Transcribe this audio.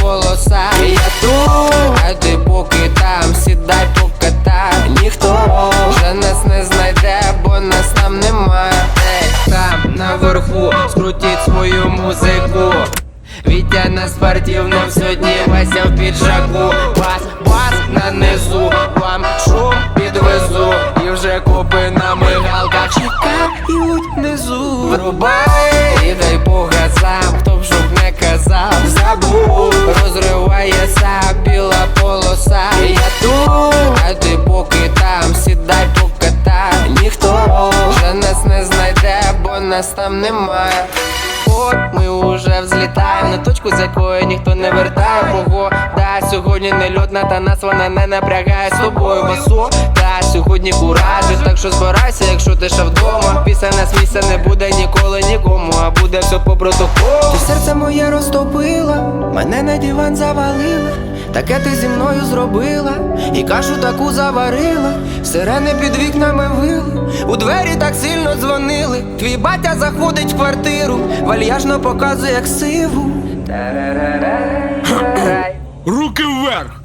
полоса. Я тут, а поки там, сідай покатай. Ніхто вже нас не знайде, бо нас там немає. Там наверху, скрутіть свою музику. Вітя на спортивном сьогодні Вася в піджаку Бас, на низу, вам шум підвезу І вже копи на мигалках чекають внизу Врубай біла полоса Я тут, а ти поки там, сідай покатай Ніхто вже нас не знайде, бо нас там немає От ми уже взлітаємо на точку, з якої ніхто не вертає. Погода сьогодні не льотна, та нас вона не напрягає. З тобою басо Та сьогодні куражі, так що збирайся, якщо ти ще вдома. Після нас місця не буде ніколи нікому, а буде все по протоколу. Ти серце моє розтопила, мене на диван завалила Таке ти зі мною зробила, і кашу таку заварила, сирени під вікнами вили, у двері так сильно дзвонили. Твій батя заходить в квартиру, вальяжно показує як сиву. Руки вверх!